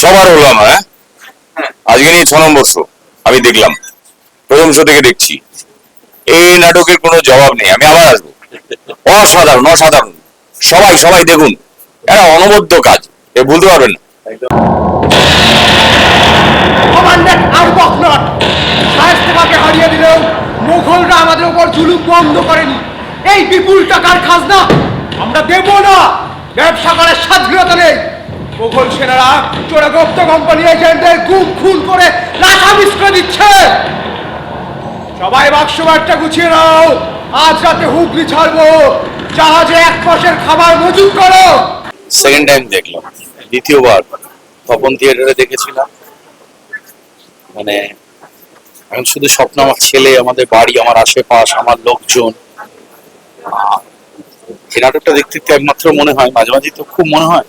সবার হলাম হ্যাঁ? আজকে নিয়ে ছ নম্বর শো আমি দেখলাম। প্রথম শো থেকে দেখছি। এই নাটকের কোনো জবাব নেই, আমি আবার আসব। অসাধারণ অসাধারণ। সবাই সবাই দেখুন। এটা অনবদ্য কাজ, এ বলতে পারবেন না। হারিয়ে মুঘলরা আমাদের উপর জুলুম বন্ধ করেনি। এই বিপুল টাকার খাজনা আমরা দেব না। ব্যবসা করার স্বাধীনতা নেই। মুঘল সেনারা চোরাগুপ্ত কোম্পানি এজেন্টদের গুম খুন করে লাঠা করে দিচ্ছে। সবাই বাক্স বারটা গুছিয়ে নাও। আজ রাতে হুগলি ছাড়বো। জাহাজে এক মাসের খাবার মজুত করো। সেকেন্ড টাইম দেখলাম। দ্বিতীয়বার। তপন থিয়েটারে দেখেছিলাম। মানে এখন শুধু স্বপ্ন আমার ছেলে, আমাদের বাড়ি, আমার আশেপাশ, আমার লোকজন। এই নাটকটা দেখতে একমাত্র মনে হয়। মাঝে মাঝে তো খুব মনে হয়।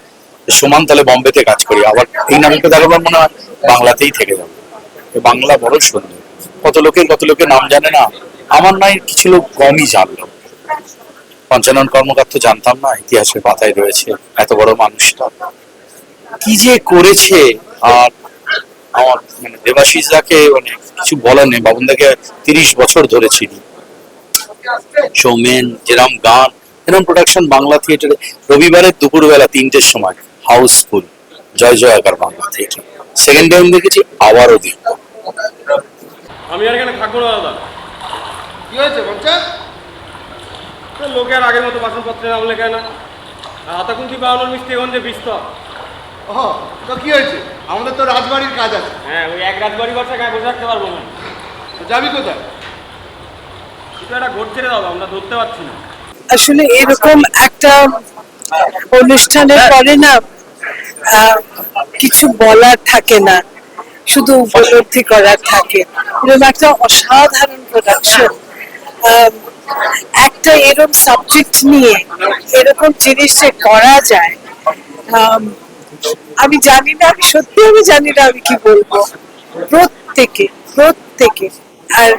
সমান তালে বম্বেতে কাজ করি। আবার এই নাটকটা দেখাবার মনে হয় বাংলাতেই থেকে যাবে। বাংলা বড় সুন্দর। কত লোকের কত লোকের নাম জানে না? আমার নয় কিছু লোক কমই জানলো। পঞ্চানন কর্মকার তো জানতাম না, ইতিহাসের পাতায় রয়েছে, এত বড় মানুষটা কি যে করেছে? আর আমার মানে দেবাশিস দাকে মানে কিছু বলার নেই বাবুনদাকে তিরিশ বছর ধরে চিনি। সৌমেন যেরম গান, এরম প্রোডাকশন বাংলা থিয়েটারে রবিবারের দুপুরবেলা তিনটের সময়। হাউসফুল। জয় জয়াকার বাংলা থিয়েটার সেকেন্ড টাইম দেখেছি আবারও দেখব আমি আর এখানে থাকব না দাদা। কি হয়েছে বলছে তো লোকে আর আগের মতো বাসনপত্রে নাম লেখায় না। আর হাতাকুন্তি পাওয়ানোর মিষ্টি এখন যে বিস্তর। ও তো কি হয়েছে? আমাদের তো রাজবাড়ির কাজ আছে। হ্যাঁ ওই এক রাজবাড়ি বাসা গায়ে বসে রাখতে পারব না। তো যাবি কোথায়? কিন্তু একটা ঘটছে রে দাও আমরা ধরতে পারছি না। আসলে এরকম একটা অনুষ্ঠানের পরে না কিছু বলার থাকে না, শুধু উপলব্ধি করার থাকে। এরকম একটা অসাধারণ প্রোডাকশন একটা এরকম সাবজেক্ট নিয়ে এরকম জিনিস যে করা যায়, আমি জানি না, আমি সত্যি আমি জানি না আমি কি বলব। প্রত্যেকে প্রত্যেকে। আর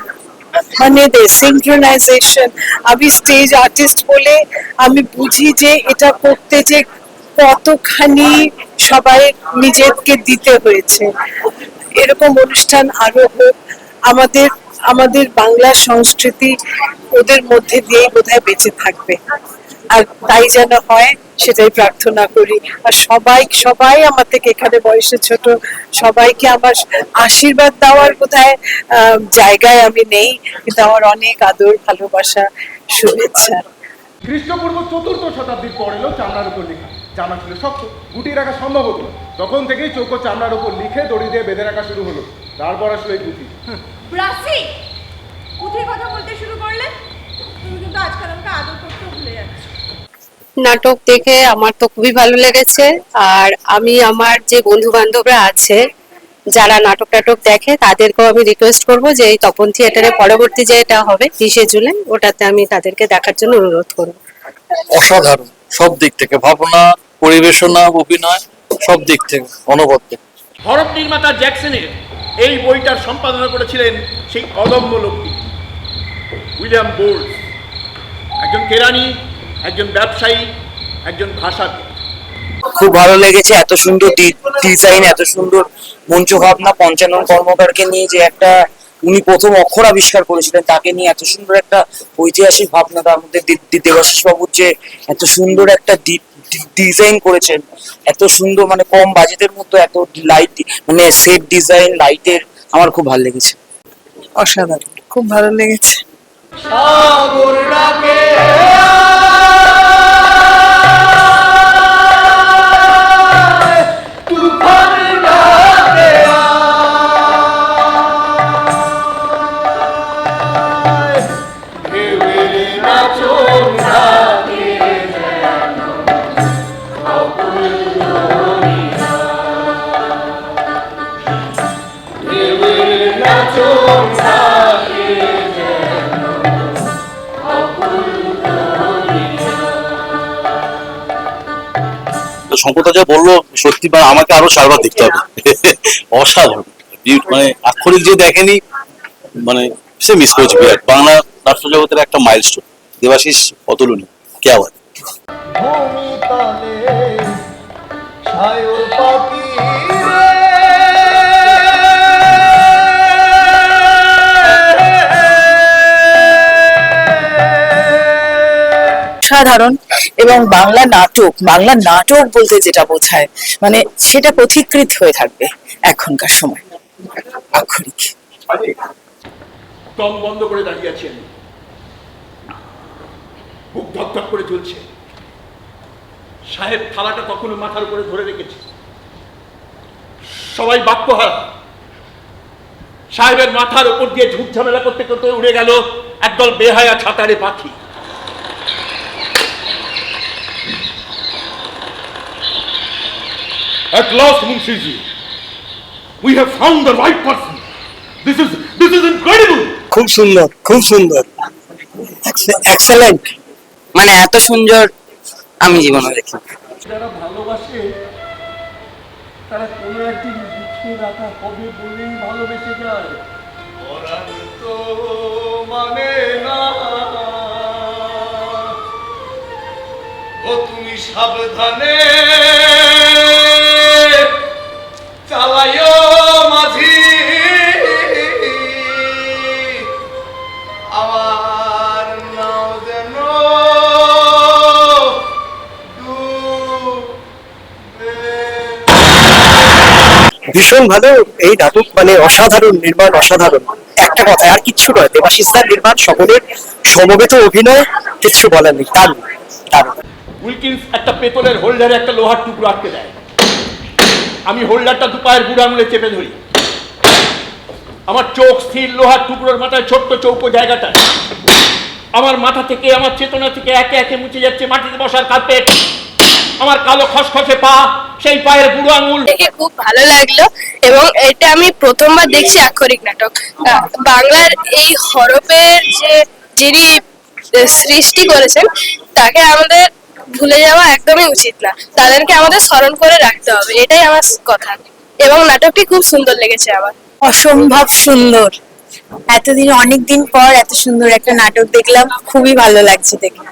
মানে সিঙ্ক্রোনাইজেশন আমি স্টেজ আর্টিস্ট বলে আমি বুঝি যে এটা করতে যে কতখানি সবাই নিজেকে দিতে হয়েছে। এরকম অনুষ্ঠান আরও হোক আমাদের আমাদের বাংলা সংস্কৃতি ওদের মধ্যে দিয়েই বোধহয় বেঁচে থাকবে। আর তাই যেন হয় সেটাই প্রার্থনা করি। আর সবাই সবাই আমার থেকে এখানে বয়সে ছোট সবাইকে আমার আশীর্বাদ দেওয়ার আহ, জায়গায় আমি নেই। কিন্তু আমার অনেক আদর ভালোবাসা শুভেচ্ছা। খ্রিস্টপূর্ব চতুর্থ শতাব্দীর পর চামড়ার উপর লেখা। চামড়া ছিল শক্ত গুটিয়ে রাখা সম্ভব হতো তখন থেকেই চৌকো চামড়ার উপর লিখে দড়ি দিয়ে বেঁধে রাখা শুরু হলো। তারপর আসলো এই ব্রাসি কোথায় কথা বলতে শুরু করলে? তুমি কিন্তু আজকাল আমাকে আদর করতে ভুলে যাচ্ছ। নাটক দেখে আমার তো খুবই ভালো লেগেছে আর আমি আমার যে বন্ধু বান্ধবরা আছে যারা নাটক টাটক দেখে তাদেরকেও আমি রিকোয়েস্ট করব যে এই তপন থিয়েটারে পরবর্তী যে এটা হবে বিশে জুলাই ওটাতে আমি তাদেরকে দেখার জন্য অনুরোধ করব। অসাধারণ। সব দিক থেকে ভাবনা পরিবেশনা অভিনয় সব দিক থেকে অনবদ্য। হরফ নির্মাতা জ্যাকসনের এই বইটার সম্পাদনা করেছিলেন সেই অদম্য লোকটি উইলিয়াম বোল্ড একজন কেরানি একজন ব্যবসায়ী একজন ভাষাবিদ। খুব ভালো লেগেছে এত সুন্দর ডিজাইন এত সুন্দর মঞ্চ ভাবনা পঞ্চানন কর্মকারকে নিয়ে যে একটা উনি প্রথম অক্ষর আবিষ্কার করেছিলেন। তাকে নিয়ে এত সুন্দর একটা ঐতিহাসিক ভাবনা তার মধ্যে দেবাশিস বাবুর যে এত সুন্দর একটা ডিজাইন করেছেন এত সুন্দর মানে কম বাজেটের মতো এত লাইট মানে সেট ডিজাইন লাইটের আমার খুব ভালো লেগেছে। অসাধারণ খুব ভালো লেগেছে। সত্যি মানে আমাকে আরও সারবার দেখতে হবে। অসাধারণ। মানে আক্ষরিক যে দেখেনি মানে সে মিস করেছে বিরাট। বাংলা নাট্য জগতের একটা মাইলস্টোন দেবাশিস অতুলনীয়। কে আবার? অসাধারণ এবং বাংলা নাটক বাংলা নাটক বলতে যেটা বোঝায় মানে সেটা পথিকৃত হয়ে থাকবে এখনকার সময়। আক্ষরিক। দম বন্ধ করে দাঁড়িয়ে আছেন। বুক করে চলছে সাহেব থালাটা তখনও মাথার উপরে ধরে রেখেছে। সবাই বাক্যহারা সাহেবের মাথার উপর দিয়ে ঝুট ঝামেলা করতে করতে উড়ে গেল একদল বেহায়া ছাতারে পাখি। At last, Munshiji, we have found the right person. This is this is incredible. খুব সুন্দর খুব সুন্দর। এক্সেলেন্ট মানে এত সুন্দর আমি জীবনে দেখি। যারা ভালোবাসে তারা কোনো একদিন লিখে রাখা হবে বলেই ভালোবেসে যায়। তো মানে না। ও তুমি সাবধানে ভীষণ ভালো এই নাটক মানে অসাধারণ নির্মাণ, অসাধারণ। একটা কথা, আর কিচ্ছু নয় দেবাশিস্তার নির্মাণ সকলের সমবেত অভিনয়, কিচ্ছু বলার নেই উইলকিন্স একটা পেতলের হোল্ডারে একটা লোহার টুকরো আটকে দেয়। আমি হোল্ডারটা দু পায়ের বুড়ো আঙুলে চেপে ধরি। আমার চোখ স্থির, লোহার টুকরোর মাথায় ছোট্ট চৌকো জায়গাটা। আমার মাথা থেকে, আমার চেতনা থেকে একে একে মুছে যাচ্ছে মাটিতে বসার কার্পেট। আমার কালো খসখসে পা সেই পায়ের বুড়ো আঙুল। দেখে খুব ভালো লাগল এবং এটা আমি প্রথমবার দেখছি আক্ষরিক নাটক। বাংলার এই হরফের যে যিনি সৃষ্টি করেছেন তাকে আমাদের ভুলে যাওয়া একদমই উচিত না। তাদেরকে আমাদের স্মরণ করে রাখতে হবে এটাই আমার কথা। এবং নাটকটি খুব সুন্দর লেগেছে আমার। অসম্ভব সুন্দর। এতদিন অনেক দিন পর এত সুন্দর একটা নাটক দেখলাম। খুবই ভালো লাগছে দেখে।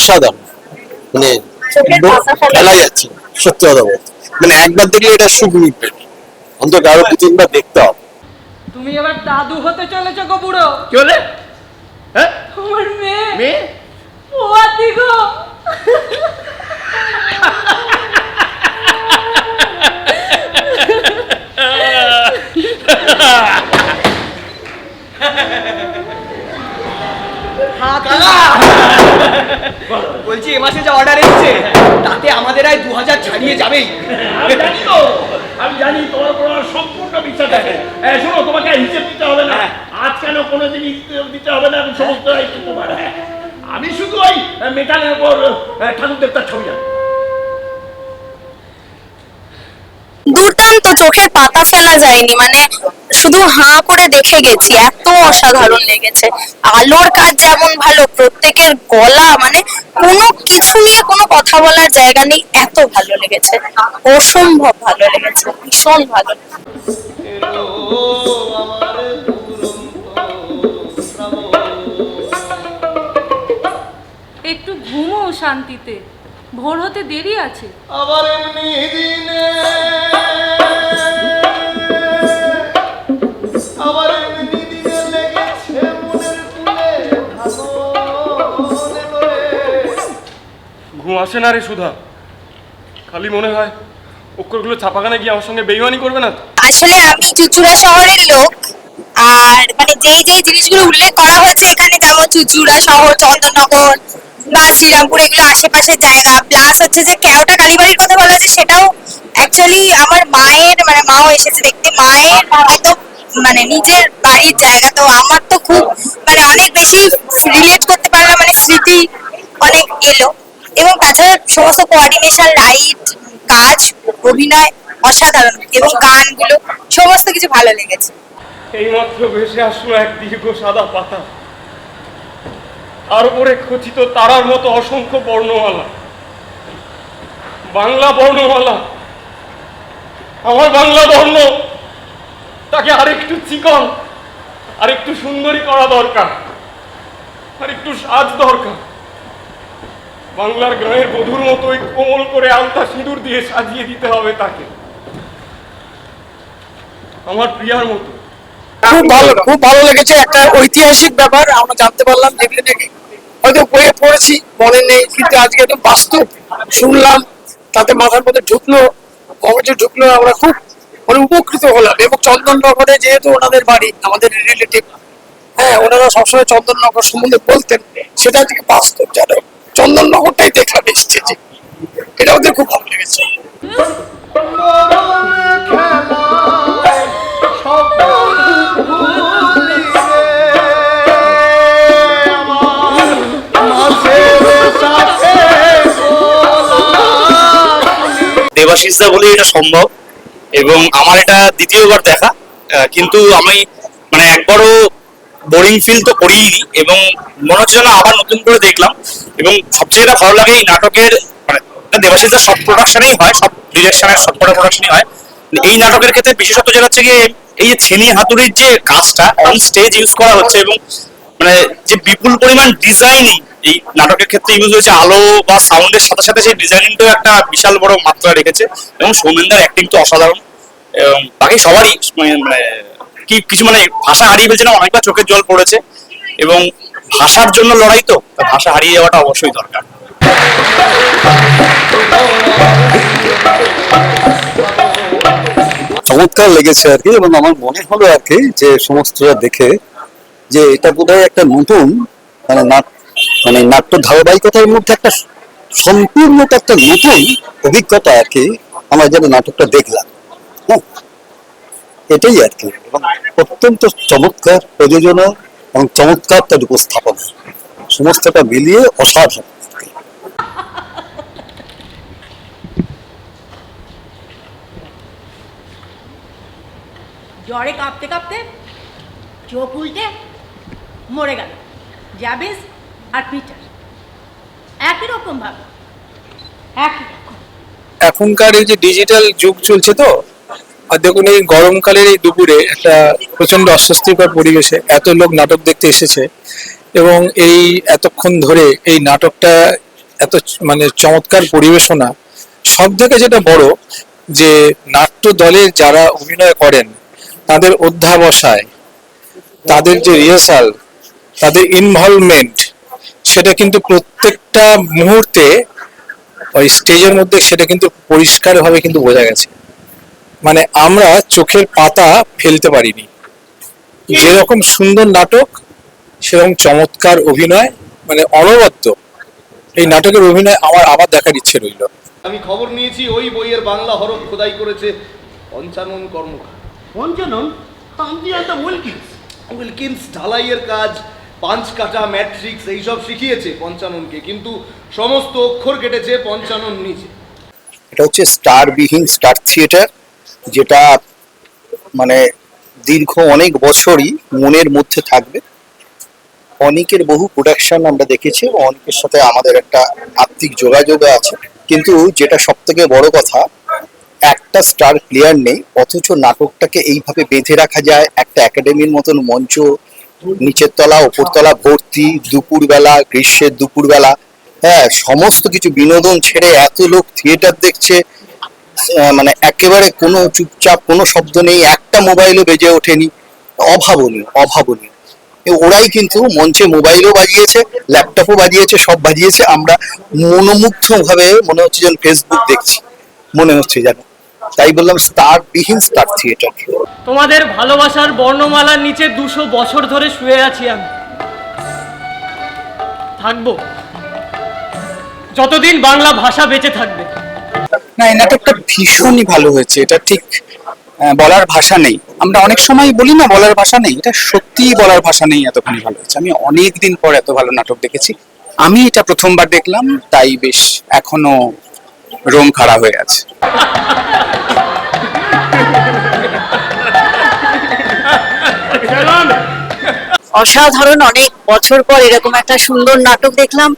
অসাধারণ। মানে খেলা যাচ্ছে সত্যি কথা বলতে। মানে একবার দেখলে এটা সুখ মিটবে। অন্তত আরও দু তিনবার দেখতে হবে। তুমি এবার দাদু হতে চলেছো গো বুড়ো। চলে হ্যাঁ? আমার মেয়ে। মেয়ে? ও আতি গো। বলছি এ মাসে যে অর্ডার এসেছে তাতে আমাদের আয় দু হাজার ছাড়িয়ে যাবেই। আমি জানি তো আমি জানি তোমার উপর আমার সম্পূর্ণ বিশ্বাস আছে। হ্যাঁ, শোনো তোমাকে আর হিসেব দিতে হবে না। আজ কেন কোনো দিন দিতে হবে না? আমি সমস্ত দায়িত্ব তোমার হ্যাঁ। আমি শুধু ওই মেটালের উপর ঠাকুর দেবতার ছবি জানি দুর্দান্ত চোখের পাতা ফেলা যায়নি মানে শুধু হাঁ করে দেখে গেছি এত অসাধারণ লেগেছে। আলোর কাজ যেমন ভালো প্রত্যেকের গলা মানে কোনো কিছু নিয়ে কোনো কথা বলার জায়গা নেই এত ভালো লেগেছে। অসম্ভব ভালো লেগেছে ভীষণ ভালো। একটু ঘুমো শান্তিতে ভোর হতে দেরি আছে। আবার এমনি দিনে ঘুম আসে না রে সুধা। খালি মনে হয় অক্ষরগুলো ছাপাখানে গিয়ে আমার সঙ্গে বেইমানি করবে না আসলে আমি চুচুড়া শহরের লোক। আর মানে যেই যেই জিনিসগুলো উল্লেখ করা হয়েছে এখানে, যেমন চুচুড়া শহর, চন্দননগর বা শ্রীরামপুর, এগুলো আশেপাশের জায়গা। প্লাস হচ্ছে যে কেওটা কালীবাড়ির কথা বলা হয়েছে, সেটাও অ্যাকচুয়ালি আমার মায়ের মানে মাও এসেছে দেখতে। মায়ের একদম মানে নিজের বাড়ির জায়গা। তো আমার তো খুব মানে অনেক বেশি রিলেট করতে পারলাম মানে স্মৃতি অনেক এলো। এবং তাছাড়া সমস্ত কোঅর্ডিনেশন লাইট কাজ, অভিনয় অসাধারণ এবং গানগুলো, সমস্ত কিছু ভালো লেগেছে। এইমাত্র ভেসে আসলো এক দীর্ঘ সাদা পাতা। তার উপরে খচিত তারার মতো অসংখ্য বর্ণমালা। বাংলা বর্ণমালা। আমার বাংলা বর্ণ, তাকে আরেকটু চিকন আর একটু সুন্দরী করা দরকার আর একটু সাজ দরকার। বাংলার গায়ের বধুর মতোই কোমল করে আলতা সিঁদুর দিয়ে সাজিয়ে দিতে হবে তাকে। আমার প্রিয়ার মতো। খুব ভালো খুব ভালো লেগেছে। একটা ঐতিহাসিক ব্যাপার, আমরা জানতে পারলাম যেগুলো নাকি হয়তো বইয়ে পড়েছি, মনে নেই, কিন্তু আজকে একদম বাস্তব শুনলাম, তাতে মাথার মধ্যে ঢুকলো কবচে ঢুকলো, আমরা খুব মানে উপকৃত হলাম। এবং চন্দননগরে যেহেতু ওনাদের বাড়ি, আমাদের রিলেটিভ হ্যাঁ ওনারা সবসময় চন্দননগর সম্বন্ধে বলতেন, সেটা থেকে বাস্তব, জানো? চন্দননগরটাই দেখলাম স্টেজে এটা ওদের খুব ভালো লেগেছে। দেবাশিসদা বলে এটা সম্ভব, এবং আমার এটা দ্বিতীয়বার দেখা কিন্তু আমি মানে একবারও বোরিং ফিল তো করিনি এবং মনে হচ্ছে যেন আবার নতুন করে দেখলাম এবং সবচেয়ে যেটা ভালো লাগে এই নাটকের মানে দেবাশিসদার সব প্রোডাকশনেই হয়, সব ডিরেকশনের সব কটা প্রোডাকশনই হয়। এই নাটকের ক্ষেত্রে বিশেষত যেটা হচ্ছে গিয়ে এই যে ছেনি হাতুড়ির যে কাজটা অন স্টেজ ইউজ করা হচ্ছে এবং মানে যে বিপুল পরিমাণ ডিজাইনিং এই নাটকের ক্ষেত্রে ইউজ হয়েছে, আলো বা সাউন্ডের সাথে সাথে সেই ডিজাইনিংটাও একটা বিশাল বড় মাত্রা রেখেছে এবং সৌমেনদার অ্যাক্টিং তো অসাধারণ। এবং বাকি সবারই মানে মানে কি কিছু মানে ভাষা হারিয়ে ফেলছে না অনেকবার চোখের জল পড়েছে। এবং ভাষার জন্য লড়াই তো ভাষা হারিয়ে যাওয়াটা অবশ্যই দরকার। চমৎকার লেগেছে আর কি, এবং আমার মনে হলো আর কি যে সমস্তটা দেখে যে এটা বোধহয় একটা নতুন মানে নাট মানে নাট্য ধারাবাহিকতার মধ্যে একটা সম্পূর্ণ একটা নতুন অভিজ্ঞতা আর কি, আমরা যেন নাটকটা দেখলাম। এটাই আর কি। এবং অত্যন্ত চমৎকার প্রযোজনা এবং চমৎকার তার উপস্থাপনা। সমস্তটা মিলিয়ে অসাধারণ। জ্বরে কাঁপতে কাঁপতে চোখ উল্টে মরে গেল জাবেজ আর পিটার। একই রকম ভাবে একই রকম। এখনকার এই যে ডিজিটাল যুগ চলছে তো আর দেখুন, এই গরমকালের এই দুপুরে একটা প্রচণ্ড অস্বস্তিকর পরিবেশে এত লোক নাটক দেখতে এসেছে এবং এই এতক্ষণ ধরে এই নাটকটা এত মানে চমৎকার পরিবেশনা, সব থেকে যেটা বড় যে নাট্য দলের যারা অভিনয় করেন, তাদের অধ্যাবসায়, তাদের যে রিহার্সাল তাদের ইনভলভমেন্ট সেটা কিন্তু প্রত্যেকটা মুহূর্তে, ওই স্টেজের মধ্যে সেটা কিন্তু পরিষ্কারভাবে কিন্তু বোঝা গেছে। মানে আমরা চোখের পাতা ফেলতে পারিনি। যেরকম সুন্দর নাটক সেরকম চমৎকার অভিনয় মানে অনবদ্য। এই নাটকের অভিনয় আমার আবার দেখার ইচ্ছে রইল। আমি খবর নিয়েছি ওই বইয়ের বাংলা হরফ খোদাই করেছে পঞ্চানন কর্মকার। পঞ্চানন? উইলকিন্স। উইলকিন্স ঢালাইয়ের কাজ পাঁচ কাটা ম্যাট্রিক্স এইসব শিখিয়েছে পঞ্চাননকে কিন্তু সমস্ত অক্ষর কেটেছে পঞ্চানন নিজে। এটা হচ্ছে স্টার বিহীন স্টার থিয়েটার। যেটা মানে দীর্ঘ অনেক বছরই মনের মধ্যে থাকবে। অনেকের বহু প্রোডাকশন আমরা দেখেছি এবং অনেকের সাথে আমাদের একটা আত্মিক যোগাযোগ আছে। কিন্তু যেটা সব থেকে বড় কথা, একটা স্টার প্লেয়ার নেই, অথচ নাটকটাকে এইভাবে বেঁধে রাখা যায়, একটা একাডেমির মতন মঞ্চ, নিচের তলা ওপর তলা ভর্তি, দুপুরবেলা, গ্রীষ্মের দুপুরবেলা হ্যাঁ সমস্ত কিছু বিনোদন ছেড়ে এত লোক থিয়েটার দেখছে মানে একেবারে কোনো চুপচাপ, কোনো শব্দ নেই, একটা মোবাইলও বেজে ওঠেনি। অভাবনীয় অভাবনীয়। ওরাই কিন্তু মঞ্চে মোবাইলও বাজিয়েছে, ল্যাপটপও বাজিয়েছে, সব বাজিয়েছে। আমরা মনোমুগ্ধ ভাবে মনে হচ্ছে যেন ফেসবুক দেখছি। মনে হচ্ছে যেন। তাই বললাম স্টার বিহীন স্টার থিয়েটার। তোমাদের ভালোবাসার বর্ণমালার নিচে দুশো বছর ধরে শুয়ে আছি আমি। থাকব। যতদিন বাংলা ভাষা বেঁচে থাকবে। না, এই নাটকটা ভীষণই ভালো হয়েছে, এটা ঠিক বলার ভাষা নেই। আমরা অনেক সময় বলি না বলার ভাষা নেই, এটা সত্যিই বলার ভাষা নেই এতখানি ভালো হয়েছে। আমি অনেক দিন পর এত ভালো নাটক দেখেছি। আমি এটা প্রথমবার দেখলাম, তাই বেশ এখনও রোম খাড়া হয়ে আছে। অসাধারণ, অনেক বছর পর এরকম একটা সুন্দর নাটক দেখলাম।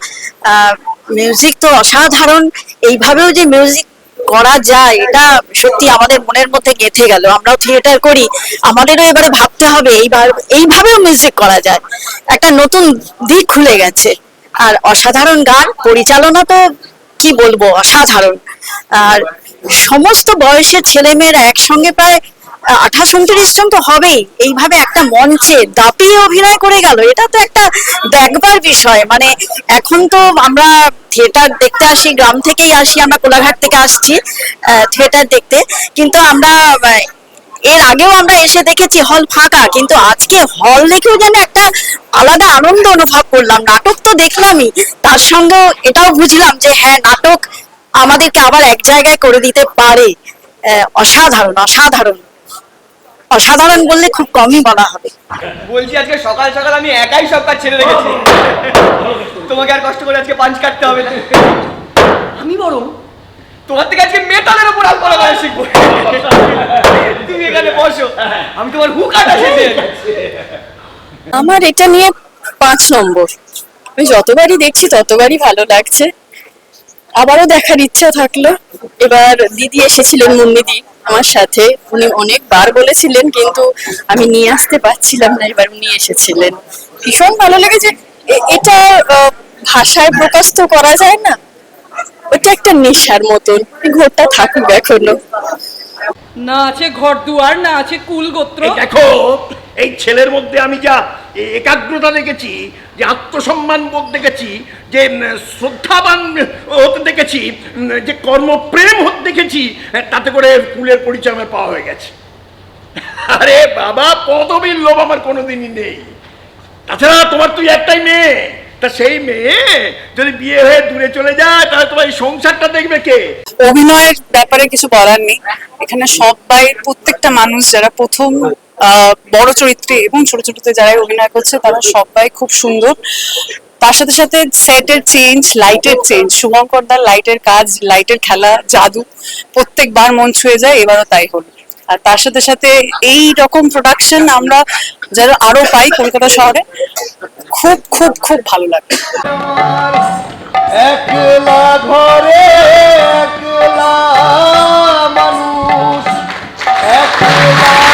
মিউজিক তো অসাধারণ। এইভাবেও যে মিউজিক করা যায়, এটা সত্যি আমাদের মনের মধ্যে গেঁথে গেল। আমরাও থিয়েটার করি, আমাদেরও এবারে ভাবতে হবে, এইবার, এইভাবেও মিউজিক করা যায়। একটা নতুন দিক খুলে গেছে। আর অসাধারণ গান, পরিচালনা তো, কি বলব, অসাধারণ। আর সমস্ত বয়সের ছেলেমেয়েরা একসঙ্গে প্রায় আঠাশ উনত্রিশ জন তো হবেই। এইভাবে একটা মঞ্চে দাপিয়ে অভিনয় করে গেল, এটা তো একটা দেখবার বিষয়। মানে এখন তো আমরা থিয়েটার দেখতে আসি, গ্রাম থেকেই আসি, আমরা কোলাঘাট থেকে আসছি থিয়েটার দেখতে। কিন্তু আমরা এর আগেও আমরা এসে দেখেছি হল ফাঁকা, কিন্তু আজকে হল দেখেও যেন একটা আলাদা আনন্দ অনুভব করলাম। নাটক তো দেখলামই, তার সঙ্গেও এটাও বুঝলাম যে হ্যাঁ নাটক আমাদেরকে আবার এক জায়গায় করে দিতে পারে। অসাধারণ অসাধারণ। অসাধারণ বললে খুব কমই বলা হবে। বলছি আজকে সকাল সকাল আমি একাই সব কাজ ছেড়ে রেখেছি। তোমাকে আর কষ্ট করে আজকে পাঞ্চ কাটতে হবে না। আমি বরং তোমার থেকে আজকে মেটালের উপর আলোচনা করা শিখব। তুমি এখানে বসো। আমি তোমার হুকাটা শিখে আমার এটা নিয়ে পাঁচ নম্বর। আমি যতবারই দেখছি ততবারই ভালো লাগছে। আবারও দেখার ইচ্ছা থাকল। এবার দিদি এসেছিলেন মুন্নিদি। আমার সাথে। উনি অনেকবার বলেছিলেন কিন্তু আমি নিয়ে আসতে পারছিলাম না এবার উনি এসেছিলেন। ভীষণ ভালো লেগেছে এটা ভাষায় প্রকাশ তো করা যায় না। ওটা একটা নেশার মতন। ঘরটা থাকুক এখনও। না আছে ঘর দুয়ার না আছে কুল গোত্র দেখো এই ছেলের মধ্যে আমি যা একাগ্রতা দেখেছি যে আত্মসম্মান বোধ দেখেছি, যে শ্রদ্ধাবান হতে দেখেছি যে কর্মপ্রেম হতে দেখেছি তাতে করে কুলের পরিচয় আমার পাওয়া হয়ে গেছে। আরে বাবা, পদবীর লোভ আমার কোনোদিনই নেই। তাছাড়া তোমার তুই একটাই মেয়ে। তা সেই মেয়ে যদি বিয়ে হয়ে দূরে চলে যায়, তাহলে তোমার এই সংসারটা দেখবে কে? অভিনয়ের ব্যাপারে কিছু বলার নেই। এখানে সবাই, প্রত্যেকটা মানুষ, যারা প্রথম বড় চরিত্রে এবং ছোট ছোটতে যারা অভিনয় করছে, তারা সবাই খুব সুন্দর। তার সাথে সাথে সেটের চেঞ্জ লাইটের চেঞ্জ শুভঙ্কর দার লাইটের কাজ লাইটের খেলা, জাদু, প্রত্যেকবার মন ছুঁয়ে যায়, এবারও তাই হলো। আর তার সাথে সাথে এই রকম প্রোডাকশন আমরা যারা আরও পাই কলকাতা শহরে, খুব খুব খুব ভালো লাগে। একলা ঘরে একলা মানুষ, একলা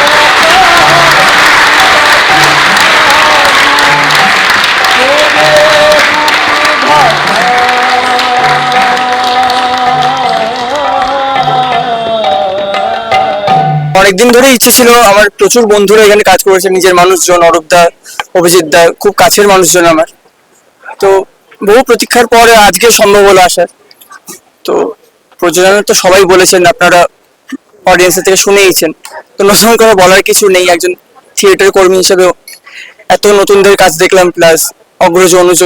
অনেকদিন ধরে ইচ্ছে ছিল, আমার প্রচুর বন্ধুরা এখানে কাজ করেছে, নিজের মানুষজন অরূপদা অভিজিৎ দা, খুব কাছের মানুষজন আমার। তো বহু প্রতীক্ষার পরে আজকে সম্ভব হলো আসার। তো প্রযোজনা তো সবাই বলেছেন, আপনারা অডিয়েন্সের থেকে শুনেইছেন তো নতুন করে বলার কিছু নেই, একজন থিয়েটার কর্মী হিসেবে এত নতুনদের কাজ দেখলাম প্লাস অগ্রজ, অনুজ,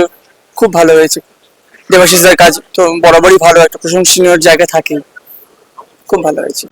খুব ভালো হয়েছে। দেবাশিসদের কাজ তো বরাবরই ভালো, একটা প্রশংসনীয় জায়গা থাকে খুব ভালো হয়েছে।